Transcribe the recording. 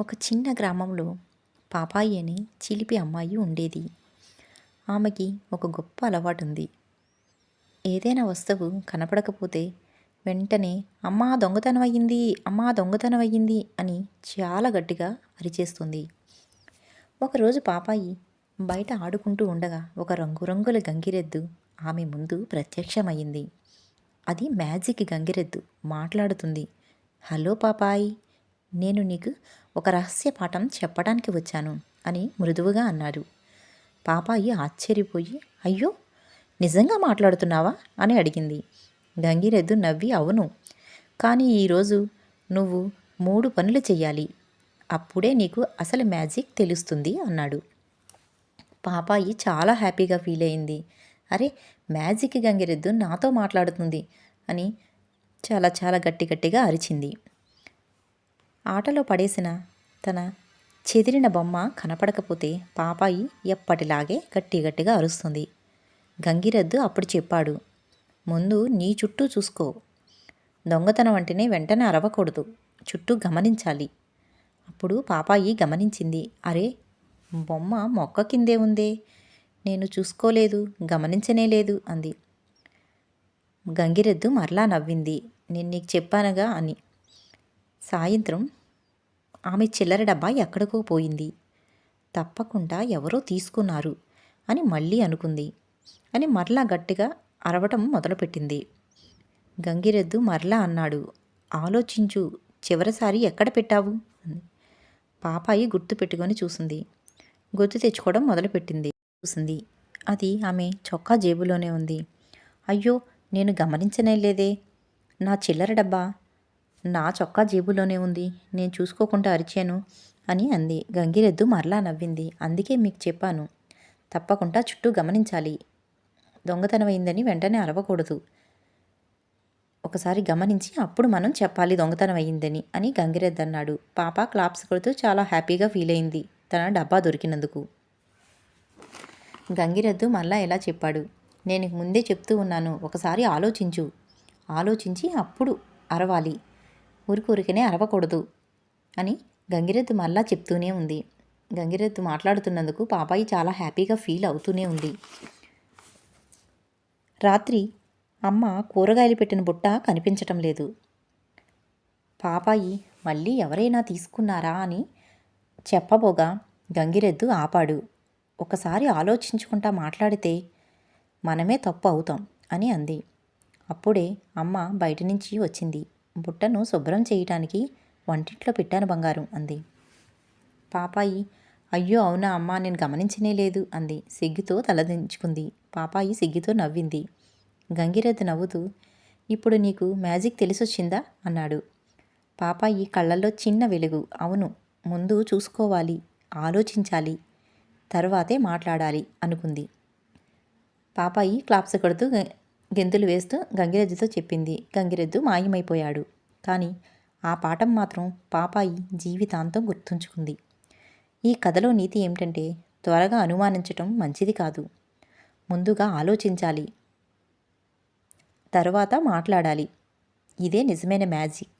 ఒక చిన్న గ్రామంలో పాపాయి అని చిలిపి అమ్మాయి ఉండేది. ఆమెకి ఒక గొప్ప అలవాటు ఉంది ఏదైనా వస్తువు కనపడకపోతే వెంటనే అమ్మా దొంగతనం అయ్యింది అమ్మా దొంగతనం అయ్యింది అని చాలా గట్టిగా అరిచేస్తుంది. ఒకరోజు పాపాయి బయట ఆడుకుంటూ ఉండగా ఒక రంగురంగుల గంగిరెద్దు ఆమె ముందు ప్రత్యక్షమయ్యింది. అది మ్యాజిక్ గంగిరెద్దు మాట్లాడుతుంది. హలో పాపాయి నేను నీకు ఒక రహస్య పాఠం చెప్పడానికి వచ్చాను అని మృదువుగా అన్నాడు. పాపాయి ఆశ్చర్యపోయి అయ్యో నిజంగా మాట్లాడుతున్నావా? అని అడిగింది. గంగిరెద్దు నవ్వి అవును కానీ ఈరోజు నువ్వు మూడు పనులు చెయ్యాలి. అప్పుడే నీకు అసలు మ్యాజిక్ తెలుస్తుంది అన్నాడు. పాపాయి చాలా హ్యాపీగా ఫీల్ అయింది. అరే మ్యాజిక్ గంగిరెద్దు నాతో మాట్లాడుతుంది అని చాలా చాలా గట్టి గట్టిగా అరిచింది. ఆటలో పడేసిన తన చెదిరిన బొమ్మ కనపడకపోతే పాపాయి ఎప్పటిలాగే గట్టి గట్టిగా అరుస్తుంది. గంగిరెద్దు అప్పుడు చెప్పాడు ముందు నీ చుట్టూ చూసుకో. దొంగతనం అంటేనే వెంటనే అరవకూడదు. చుట్టూ గమనించాలి. అప్పుడు పాపాయి గమనించింది అరే బొమ్మ మొక్క కిందే ఉందే. నేను చూసుకోలేదు గమనించనే లేదు అంది. గంగిరెద్దు మరలా నవ్వింది నేను నీకు చెప్పానుగా అని. సాయంత్రం ఆమె చిల్లర డబ్బా ఎక్కడికో పోయింది. తప్పకుండా ఎవరో తీసుకున్నారు అని మళ్ళీ అనుకుంది అని మరలా గట్టిగా అరవటం మొదలుపెట్టింది. గంగిరెద్దు మరలా అన్నాడు ఆలోచించు చివరిసారి ఎక్కడ పెట్టావు? పాపాయి గుర్తు పెట్టుకొని చూసింది. గుర్తు తెచ్చుకోవడం మొదలుపెట్టింది. చూసింది. అది ఆమె చొక్కా జేబులోనే ఉంది. అయ్యో నేను గమనించనే లేదే నా చిల్లర డబ్బా నా చొక్కా జేబులోనే ఉంది. నేను చూసుకోకుండా అరిచాను అని అంది. గంగిరెద్దు మరలా నవ్వింది. అందుకే మీకు చెప్పాను. తప్పకుండా చుట్టూ గమనించాలి. దొంగతనం అయిందని వెంటనే అరవకూడదు. ఒకసారి గమనించి అప్పుడు మనం చెప్పాలి దొంగతనం అయ్యిందని అని గంగిరెద్దు అన్నాడు. పాప క్లాప్స్ కొడుతూ చాలా హ్యాపీగా ఫీల్ అయింది. తన డబ్బా దొరికినందుకు. గంగిరెద్దు మళ్ళా ఎలా చెప్పాడు? నేను ముందే చెప్తూ ఉన్నాను. ఒకసారి ఆలోచించు. ఆలోచించి అప్పుడు అరవాలి. ఊరికూరికనే అరవకూడదు అని గంగిరెద్దు మళ్ళా చెప్తూనే ఉంది. గంగిరెద్దు మాట్లాడుతున్నందుకు పాపాయి చాలా హ్యాపీగా ఫీల్ అవుతూనే ఉంది. రాత్రి అమ్మ కూరగాయలు పెట్టిన బుట్ట కనిపించటం లేదు. పాపాయి మళ్ళీ ఎవరైనా తీసుకున్నారా అని చెప్పబోగా గంగిరెద్దు ఆపాడు. ఒకసారి ఆలోచించుకుంటా మాట్లాడితే మనమే తప్పు అవుతాం అని అంది. అప్పుడే అమ్మ బయట నుంచి వచ్చింది. బుట్టను శుభ్రం చేయటానికి వంటింట్లో పెట్టాను బంగారం అంది. పాపాయి అయ్యో అవునా అమ్మా నేను గమనించనే లేదు అంది. సిగ్గుతో తలదించుకుంది పాపాయి సిగ్గుతో నవ్వింది. గంగిరెద్దు నవ్వుతూ ఇప్పుడు నీకు మ్యాజిక్ తెలిసొచ్చిందా? అన్నాడు. పాపాయి కళ్ళల్లో చిన్న వెలుగు. అవును ముందు చూసుకోవాలి ఆలోచించాలి తర్వాతే మాట్లాడాలి అనుకుంది. పాపాయి క్లాప్స్ కొడుతూ గెంతులు వేస్తూ గంగిరెద్దుతో చెప్పింది. గంగిరెద్దు మాయమైపోయాడు. కానీ ఆ పాఠం మాత్రం పాపాయి జీవితాంతం గుర్తుంచుకుంది. ఈ కథలో నీతి ఏమిటంటే త్వరగా అనుమానించటం మంచిది కాదు. ముందుగా ఆలోచించాలి. తర్వాత మాట్లాడాలి. ఇదే నిజమైన మ్యాజిక్.